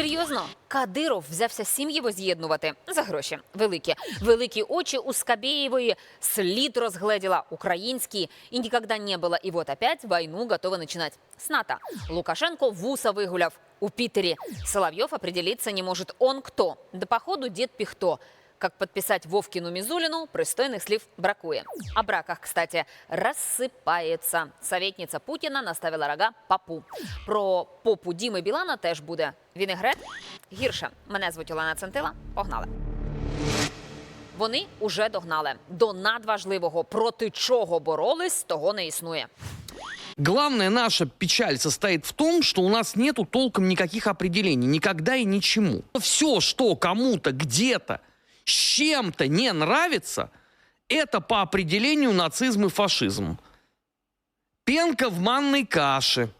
Серйозно, Кадиров взявся сім'ї воз'єднувати за гроші. Великі, великі очі у Скабєєвої слід розгледіла українські. І ніколи не було. І от опять війну готова починати С НАТО. Лукашенко вуса вигуляв у Пітері. Соловйов определиться не може он хто. Да походу дед Пихто. Как подписать Вовкину Мизулину, пристойных слив бракує. О браках, кстати, рассыпается. Советниця Путіна наставила рога папу. Про попу Діми Білана теж буде вінегрет. Гірше. Мене звуть Олена Центила. Погнали. Вони уже догнали. До надважливого, проти чого боролись, того не існує. Главная наша печаль состоит в том, что у нас нету толком никаких определений, никогда и ничему. Все, что кому-то где-то с чем-то не нравится, это по определению нацизм и фашизм. Пенка в манной каше,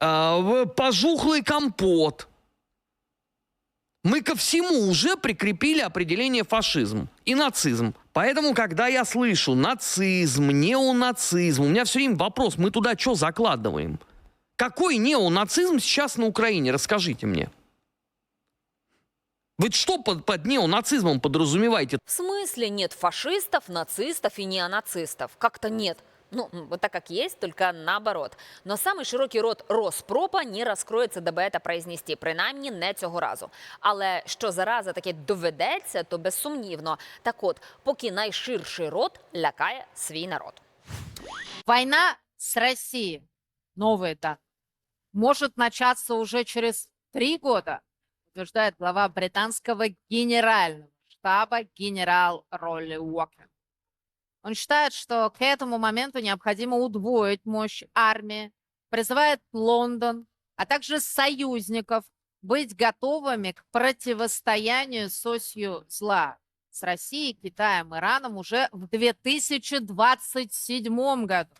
в- пожухлый компот. Мы ко всему уже прикрепили определение фашизм и нацизм. Поэтому, когда я слышу нацизм, неонацизм, у меня все время вопрос, мы туда что закладываем? Какой неонацизм сейчас на Украине? Расскажите мне. Вы что под, под неонацизмом подразумеваете? В смысле нет фашистов, нацистов и неонацистов? Как-то нет. Ну, м, вот так как есть, только наоборот. Но самий широкий рот Роспропа не розкроється, даби это произнести, принаймні не цього разу. Але що зараза таки доведеться, то безсумнівно. Так от, поки найширший рот лякає свій народ. Война с Россией, новый этап, может начаться уже через три года, Утверждает глава британского генерального штаба генерал Ролли Уокер. Он считает, что к этому моменту необходимо удвоить мощь армии, призывает Лондон, а также союзников быть готовыми к противостоянию с осью зла с Россией, Китаем, Ираном уже в 2027 году.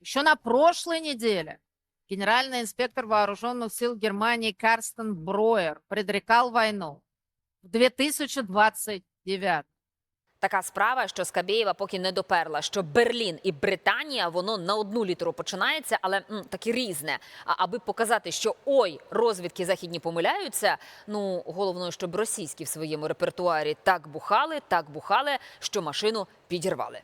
Еще на прошлой неделе генеральный инспектор вооруженных сил Германии Карстен Броер предрекал войну в 2029. Така справа, що Скабєєва поки не доперла, що Берлін і Британія воно на одну літеру починається, але м, таки різне. А аби показати, що ой, розвідки західні помиляються. Ну головно, щоб російські в своєму репертуарі так бухали, так бухали, що машину підірвали.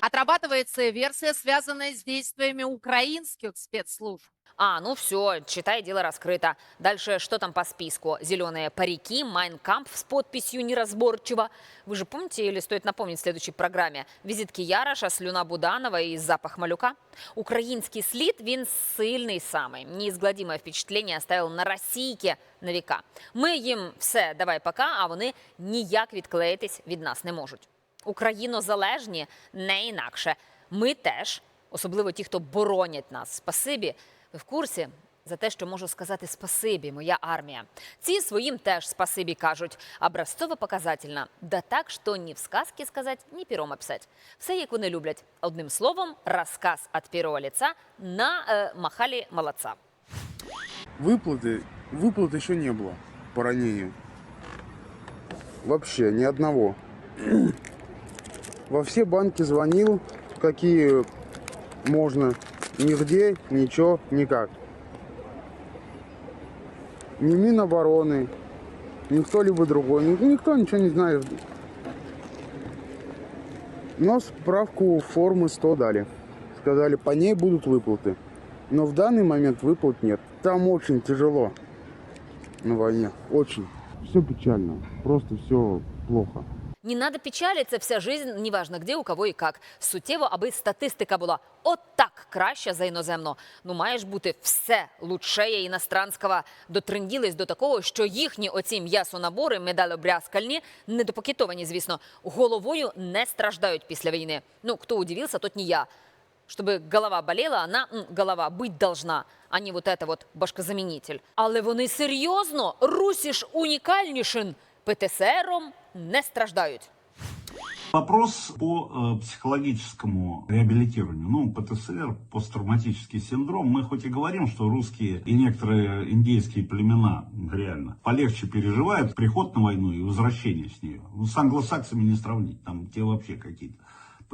Отрабатывается и версия, связанная с действиями украинских спецслужб. А, ну все, читай, дело раскрыто. Дальше что там по списку? Зеленые парики, Майнкамп с подписью неразборчиво. Вы же помните, или стоит напомнить в следующей программе? Візитки Яроша, слюна Буданова і запах малюка. Український слід, він сильний самий. Неизгладимое впечатление оставил на російки на віка. Ми їм все, давай пока, а вони ніяк відклеїтись від нас не можуть. Українозалежні не інакше. Ми теж, особливо ті, хто боронять нас. Спасибі. Ви в курсі за те, що можу сказати спасибі, моя армія. Ці своїм теж спасибі кажуть. Образцово показательно. Да так, що ні в сказки сказати, ні пером описати. Все, як вони люблять. Одним словом, розказ від первого лица на е, махалі молодца. Выплаты, выплат еще не было по ранению. Вообще ни одного. Во все банки звонил, какие можно. Нигде, ничего, никак. Ни Минобороны, ни кто-либо другой. ни- Никто ничего не знает. Но справку формы 100 дали. Сказали, по ней будут выплаты. Но в данный момент выплат нет. Там очень тяжело на войне. Очень. Все печально. Просто все плохо. Не надо печалиться, вся жизнь, неважно где, у кого і як. Суттєво, аби статистика була от так краща за іноземно. Ну, має ж бути все лучшеє іностранського. Дотренділись до такого, що їхні оці м'ясонабори, медалобрязкальні, недопакетовані, звісно, головою не страждають після війни. Ну, хто удивився, тот не я. Чтобы голова болела, она м, голова быть должна, а не вот это вот башкозамінитель. Але вони серйозно, Русі ж унікальнішин, ПТСРом не страждають. Вопрос по э, психологическому реабилитированию. Ну, ПТСР, посттравматический синдром. Мы хоть и говорим, что русские и некоторые индейские племена реально полегче переживают приход на войну и возвращение с нее. Ну, с англосаксами не сравнить, там те вообще какие-то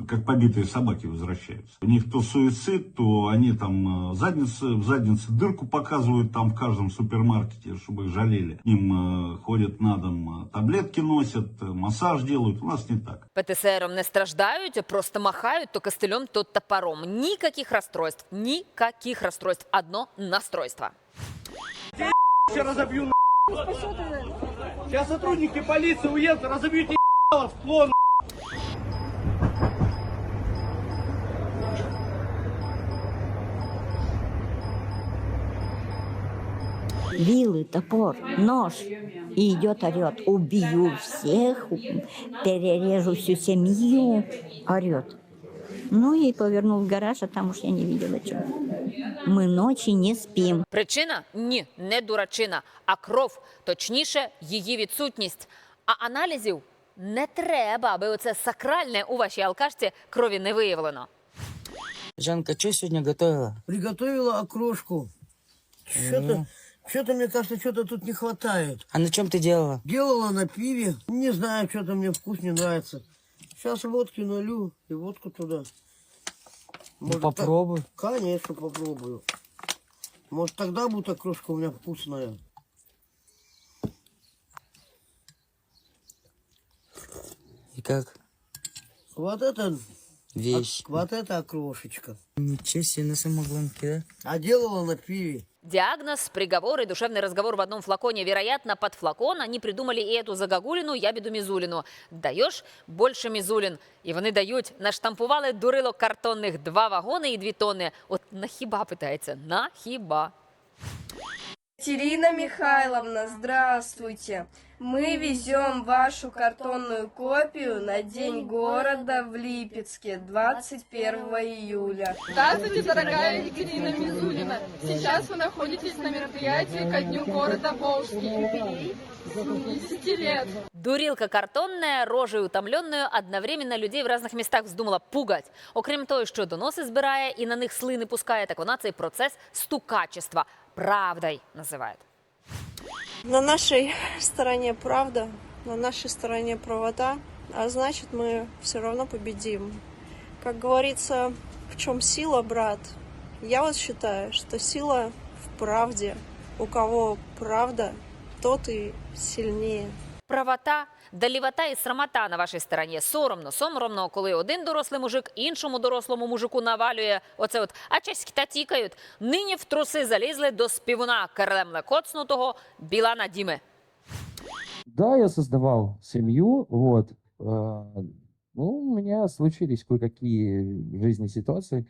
как побитые собаки возвращаются. У них то суицид, то они там э, задницы, в заднице дырку показывают там в каждом супермаркете, чтобы их жалели. К ним э, ходят на дом, э, таблетки носят, массаж делают. У нас не так. ПТСРом не страждають, а просто махають то костылем, то топором. Никаких расстройств, никаких расстройств. Одно настройство. Сейчас разобью на. Сейчас сотрудники полиции уедут, разобьете в клон. Вилы, топор, нож. И идет, орет, убью всех, перережу всю семью, орет. Ну и повернул в гараж, а там уж я не видела чего. Мы ночи не спим. Причина? Ні, не дурачина, а кров, точніше, її відсутність. А аналізів не треба, аби оце сакральне у вашій алкашці крові не виявлено. Жанка, что сегодня готовила? Приготовила окрошку. Что-то, что-то мне кажется, что-то тут не хватает. А на чем ты делала? Делала на пиве. Не знаю, что-то мне вкус не нравится. Сейчас водки налью и водку туда. Ну, Может, так- попробуй. Конечно, попробую. Может, тогда будет окрошка у меня вкусная. И как? Вот это, Вещь. вот это окрошечка. Ничего себе, на самогонке, да? А делала на пиве. Диагноз, приговор и душевный разговор в одном флаконе. Вероятно, под флакон они придумали и эту загогулину, ябіду Мізуліну. Даєш більше Мізулін. І вони дають. Наштампували дурило картонних два вагони і дві тонни. От на хіба питається? На хіба? Екатерина Михайловна, здравствуйте. Мы везем вашу картонную копию на День города в Липецке 21 июля. Здравствуйте, дорогая Екатерина Мизулина. Сейчас вы находитесь на мероприятии ко Дню города Волжский. 70 лет. Дурилка картонная, рожею утомленную, одновременно людей в різних містах вздумала пугать. Окрім того, що доноси збирає і на них слини пускає, так вона цей процес стукачества правдой называет. На нашей стороне правда, на нашей стороне правота, а значит мы все равно победим. Как говорится, в чем сила, брат? Я вот считаю, что сила в правде. У кого правда, тот и сильнее. Правота, далівота і срамота на вашій стороні. Соромно, соромно, коли один дорослий мужик іншому дорослому мужику навалює оце от, а чеськи та тікають. Нині в труси залізли до співуна керлемле коцнутого Білана Діми. Да, я создавал семью, вот. Ну, у меня случились кое-какие в жизни ситуации,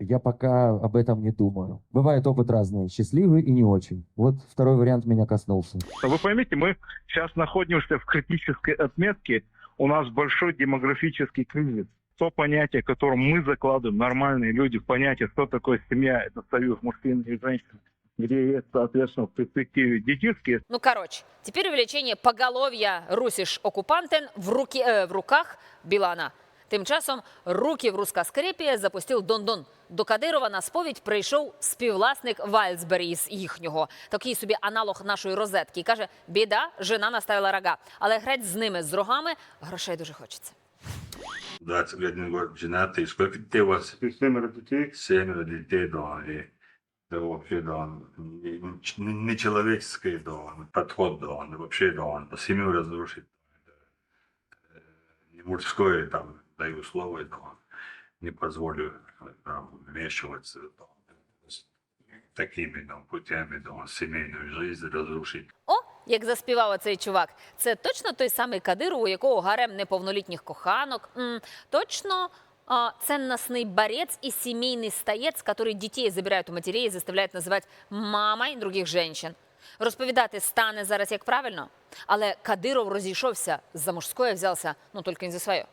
я пока об этом не думаю. Бывает опыт разный, счастливый и не очень. Вот второй вариант меня коснулся. Вы поймите, мы сейчас находимся в критической отметке. У нас большой демографический кризис. То понятие, которым мы закладываем, нормальные люди, понятие, что такое семья, это союз мужчин и женщин, где есть, соответственно, в перспективе детишки, Ну, короче, теперь увеличение поголов'я русиш окупантен в, руки, е, в руках Білана. Тим часом руки в рускаскрепі запустив Дондон. До Кадирова на сповідь прийшов співвласник Вальцбері з їхнього, такий собі аналог нашої розетки. І каже, біда, жена наставила рога. Але греть з ними, з рогами, грошей дуже хочеться. 21 год женатый. Сколько детей у вас? Семеро детей. Семеро детей, да. И это вообще, да, не- не- нечеловеческий, да, подход, да, вообще, да, семью разрушить. Э, Не мужское, там, даю слово, да, не позволю там, вмешиваться, да, с такими, да, путями, да, семейную жизнь разрушить. О, як заспівав оцей чувак, це точно той самий Кадиров, у якого гарем неповнолітніх коханок. М, точно а, ценностный борец и семейный стоец, который детей забирает у матерей и заставляет називати мамой других женщин. Розповідати стане зараз як правильно, але Кадиров розійшовся за мужськое, взявся, ну тільки не за своє.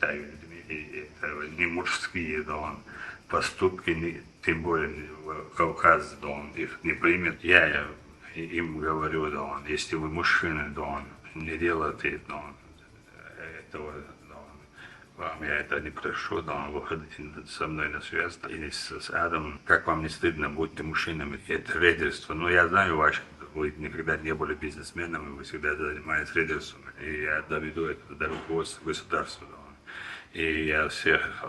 Считаю, это не мужские, да, он, поступки, не- тем более Кавказ, да, он их не примет. Я им говорю, да, он, если вы мужчина, да, он, не делайте, да, он, этого, да, он, вам я это не прошу, да, он, выходите со мной на связь, или с, с Адамом, как вам не стыдно, будьте мужчинами, это рейдерство. Но я знаю ваше, вы никогда не были бизнесменом, и вы всегда занимаетесь рейдерством. и я доведу это до руководства государства. да. И я всех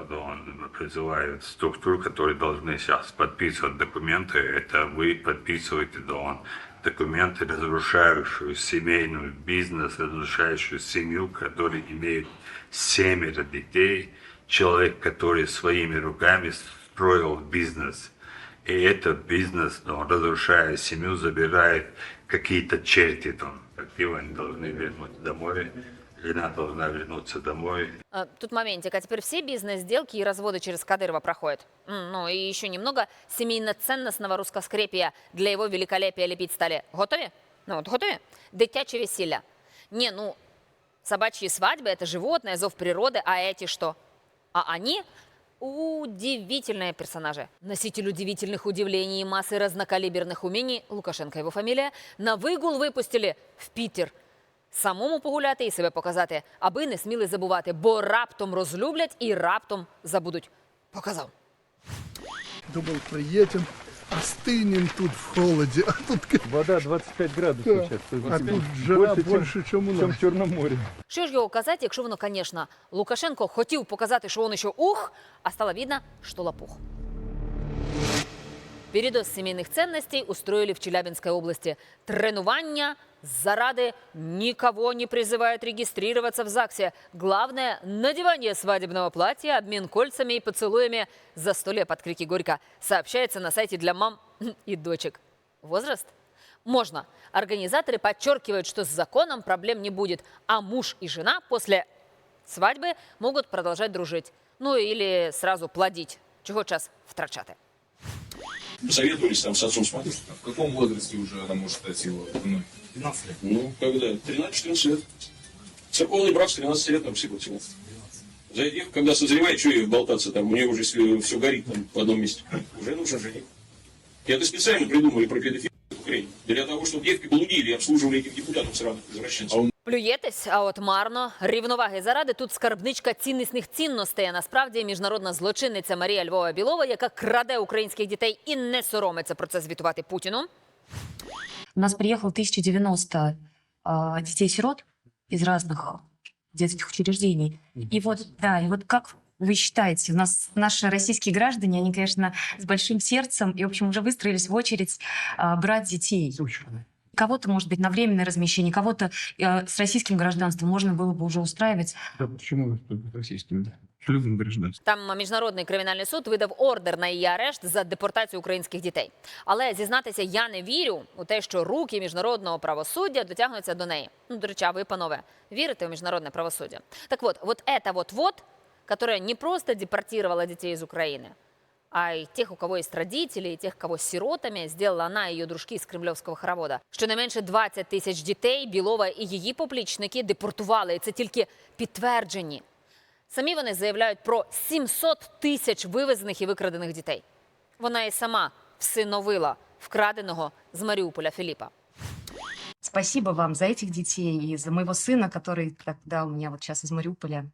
призываю структур, которые должны сейчас подписывать документы, это вы подписываете да, он, документы, разрушающие семейный бизнес, разрушающую семью, которые имеют семеро детей, человек, который своими руками строил бизнес. И этот бизнес, ну, разрушая семью, забирает какие-то черти там. Активы они должны вернуть домой. Жена должна вернуться домой. А, Тут моментик, а теперь все бизнес-сделки и разводы через Кадырова проходят. М, Ну и еще немного семейно-ценностного русскоскрепия для его великолепия лепить стали. Готові? Ну от готові? Дитяче весілля. Не, ну, собачьи свадьбы – это животное, зов природы, а эти что? А они удивительные персонажи. Носитель удивительных удивлений и массы разнокалиберных умений, Лукашенко его фамилия, на вигул випустили в Пітер. Самому погуляти і себе показати, аби не сміли забувати, бо раптом розлюблять і раптом забудуть. Показав. Думал, приедем, остынем тут в холоде, а тут... Вода 25 градусов Да. сейчас. А тут жара больше, чем у чем нас. в Черном море. Що ж його казати, якщо воно, звісно, Лукашенко хотів показати, що він ще ух, а стало видно, що лопух. Передоз семейных ценностей устроили в Челябинской области. Тренування заради никого не призывают регистрироваться в ЗАГСе. Главное – надевание свадебного платья, обмен кольцами и поцелуями. Застолье под крики горько сообщается на сайте для мам и дочек. Возраст? Можно. Организаторы подчеркивают, что с законом проблем не будет, а муж и жена после свадьбы могут продолжать дружить. Ну или сразу плодить. Чего час втрачати. Советовались там с отцом с матерью. В каком возрасте уже она может стать его женой? 15 лет. Ну, когда? 13-14 лет. Церковный брак с 13 лет там всего всего. За девка, когда созревает, что ей болтаться там, у нее уже все горит там в одном месте. Уже нужен жених. И это специально придумали про педофилию в Украине. Для того, чтобы девки блудили и обслуживали этих депутатов сраных извращенцев. Плюєтесь, а от марно. Рівноваги заради тут скарбничка ціннісних цінностей. А насправді міжнародна злочинниця Марія Львова Білова, яка краде українських дітей і не соромиться про це звітувати Путіну. У нас приехало 1090 а, детей-сирот из разных детских учреждений. И вот, да, и вот как вы считаете, у нас наши российские граждане, они, конечно, с большим сердцем и, в общем, уже выстроились в очередь а, брать детей. Кого-то, может быть, на временное размещение, кого-то э, с российским гражданством можно было бы уже устраивать. Да почему российским? Любым гражданством. Там міжнародний кримінальний суд видав ордер на її арешт за депортацію українських дітей. Але зізнатися, я не вірю у те, що руки міжнародного правосуддя дотягнуться до неї. Ну, до речі, а ви, панове, вірите в міжнародне правосуддя? Так вот, вот это вот вот, которая не просто депортировала детей из Украины, а и тех, у кого есть родители, и тех, кого сиротами, сделала она и ее дружки из кремльовського хоровода. Щонайменше 20 тисяч дітей Білова і її поплічники депортували, і це тільки підтверджені. Самі вони заявляють про 700 тисяч вивезених і викрадених дітей. Вона і сама всиновила вкраденого з Маріуполя Філіпа. Спасибо вам за этих детей и за моего сына, который тогда у меня вот сейчас из Мариуполя,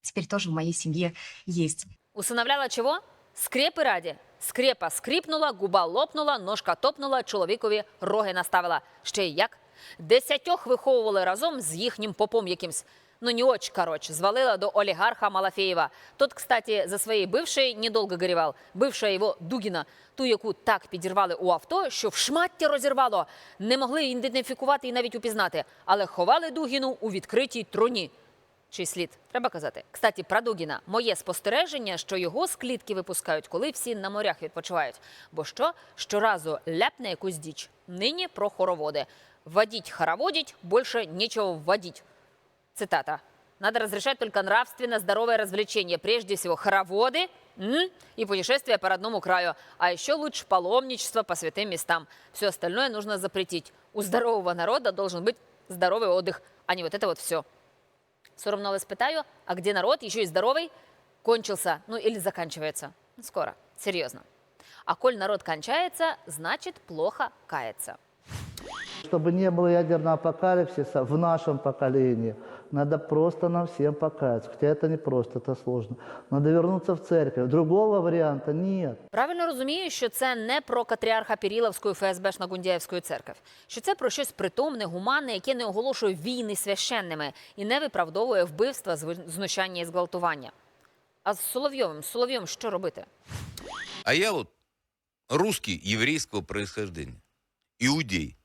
теперь тоже в моей семье есть. Усиновляла чого? Скрепи раді. Скрепа скрипнула, губа лопнула, ножка топнула, чоловікові роги наставила. Ще й як? Десятьох виховували разом з їхнім попом якимсь. Ну, не очень, короче, звалила до олигарха Малафеева. Тот, кстати, за своей бывшей недолго горевал. Бывшая его Дугіна, ту, яку так підірвали у авто, що в шмаття розірвало. Не могли ідентифікувати і навіть упізнати. Але ховали Дугіну у відкритій труні. Чий слід, треба казати. Кстати, про Дугіна. Моє спостереження, що його з клітки випускають, коли всі на морях відпочивають. Бо що? Щоразу ляпне якусь діч. Нині про хороводи. Водить, хороводить, больше нечего вводить. Цитата. Надо разрешать только нравственно здоровое развлечение. Прежде всего хороводы м, и путешествия по родному краю. А еще лучше паломничество по святым местам. Все остальное нужно запретить. У здорового народа должен быть здоровый отдых, а не вот это вот все. Соромно вас питаю, а где народ, еще и здоровый, кончился, ну или заканчивается? Скоро, серьезно. А коль народ кончается, значит плохо кается. Чтобы не было ядерного апокалипсиса в нашем поколении, Надо просто нам всем покаяться. Хотя это не просто, это сложно. Надо вернуться в церковь. Другого варианта нет. Правильно розумію, що це не про катріарха Піріловської ФСБшно Гундяєвської церкви, що це про щось притомне, гуманне, яке не оголошує війни священними і не виправдовує вбивства, знущання і зґвалтування. А з Соловйовим, з Соловйовим що робити? А я вот русский еврейского происхождения, иудей.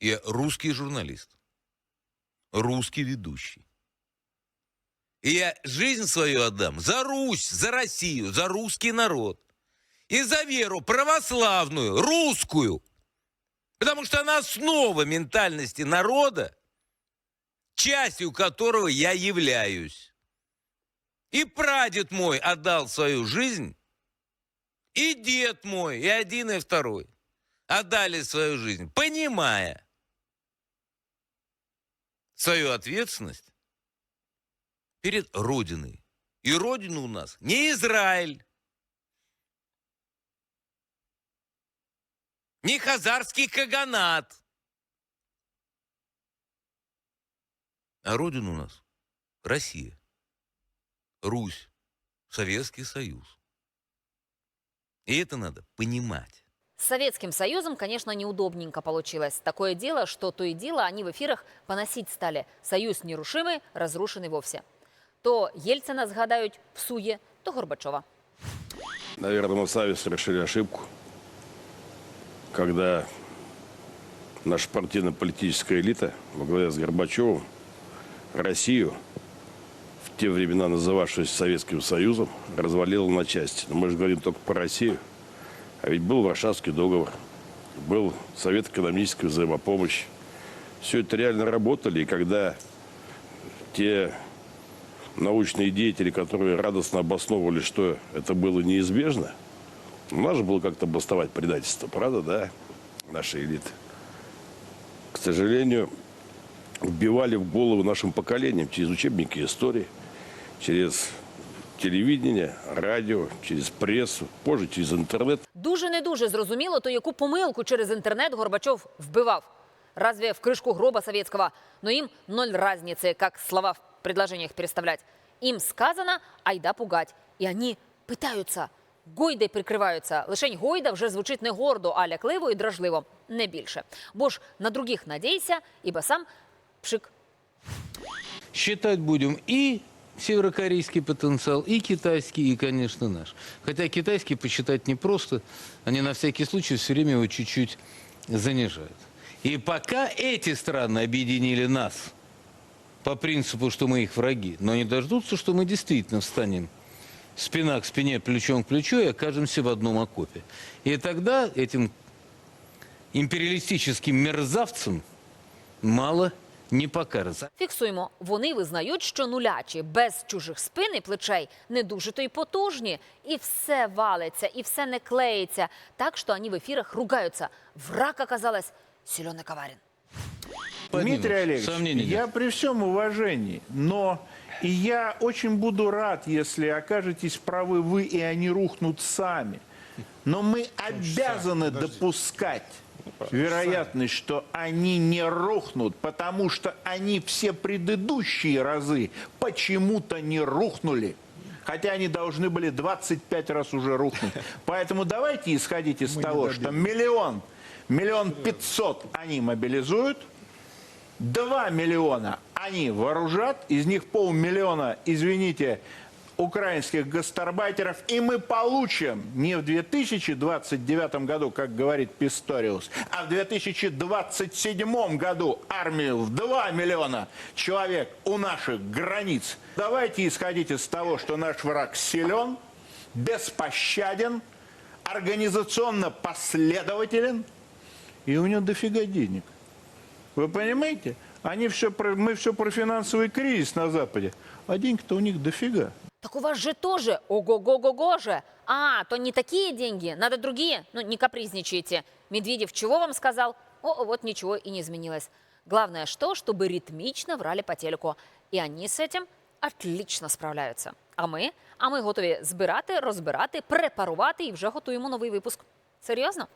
Я русский журналист, русский ведущий. И я жизнь свою отдам за Русь, за Россию, за русский народ. И за веру православную, русскую. Потому что она основа ментальности народа, частью которого я являюсь. И прадед мой отдал свою жизнь и дед мой, и один, и второй отдали свою жизнь, понимая свою ответственность перед Родиной. И Родина у нас не Израиль, не Хазарский Каганат, а Родина у нас Россия, Русь, Советский Союз. И это надо понимать. С Советским Союзом, конечно, неудобненько получилось. Такое дело, что то и дело они в эфирах поносить стали. Союз нерушимый, разрушенный вовсе. То Ельцина згадають в суе, то Горбачова. Наверное, мы сами совершили ошибку, когда наша партийно-политическая элита во главе с Горбачевым Россию, в те времена называвшуюся Советским Союзом, развалила на части. Но мы же говорим только про Россию. А ведь был Варшавский договор, был Совет экономической взаимопомощи. Все это реально работали, и когда те научные деятели, которые радостно обосновывали, что это было неизбежно, надо же было как-то бастовать предательство, правда, да, нашей элиты. К сожалению, вбивали в голову нашим поколениям через учебники истории, через телевидение, радио, через прессу, позже через интернет. Дуже не дуже зрозуміло, то яку помилку через интернет Горбачев вбивав. Разве в крышку гроба советского? Но им ноль разницы, как слова в предложениях переставлять. Им сказано «айда пугать». І вони питаються, гойдой прикриваються. Лишень гойда вже звучить не гордо, а лякливо і дражливо. Не більше. Бо ж на других надійся, ібо сам пшик Считать будем и северокорейский потенциал, и китайский, и, конечно, наш. Хотя китайский посчитать непросто, они на всякий случай все время его чуть-чуть занижают. И пока эти страны объединили нас по принципу, что мы их враги, но они дождутся, что мы действительно встанем спина к спине, плечом к плечу и окажемся в одном окопе. И тогда этим империалистическим мерзавцам мало не покажется. Фіксуємо, вони визнають, що нулячі без чужих спин і плечей не дуже то й потужні. І все валиться, і все не клеїться. Так що вони в ефірах ругаються. Враг оказалось силен и коварен. Дмитрий Олегович, Сомнений нет. я при всем уважении, но и я очень буду рад, если окажетесь правы вы, и они рухнут сами. Но мы обязаны допускать вероятность, что они не рухнут, потому что они все предыдущие разы почему-то не рухнули. Хотя они должны были 25 раз уже рухнуть. Поэтому давайте исходить из того, что миллион, миллион пятьсот они мобилизуют, 2 миллиона они вооружат, из них полмиллиона, извините, украинских гастарбайтеров, и мы получим не в 2029 году, как говорит Писториус, а в 2027 году армию в 2 миллиона человек у наших границ. Давайте исходить из того, что наш враг силен, беспощаден, организационно последователен, и у него дофига денег. Вы понимаете? Они все мы все про финансовый кризис на Западе, а денег-то у них дофига. Так у вас же тоже ого-го-го-го же. А, то не такие деньги, надо другие. Ну, не капризничайте. Медведев чего вам сказал? О, вот ничего и не изменилось. Главное что, чтобы ритмично врали по телеку. І вони з цим отлично справляються. А ми? А ми готові збирати, розбирати, препарувати і вже готуємо новий випуск. Серйозно?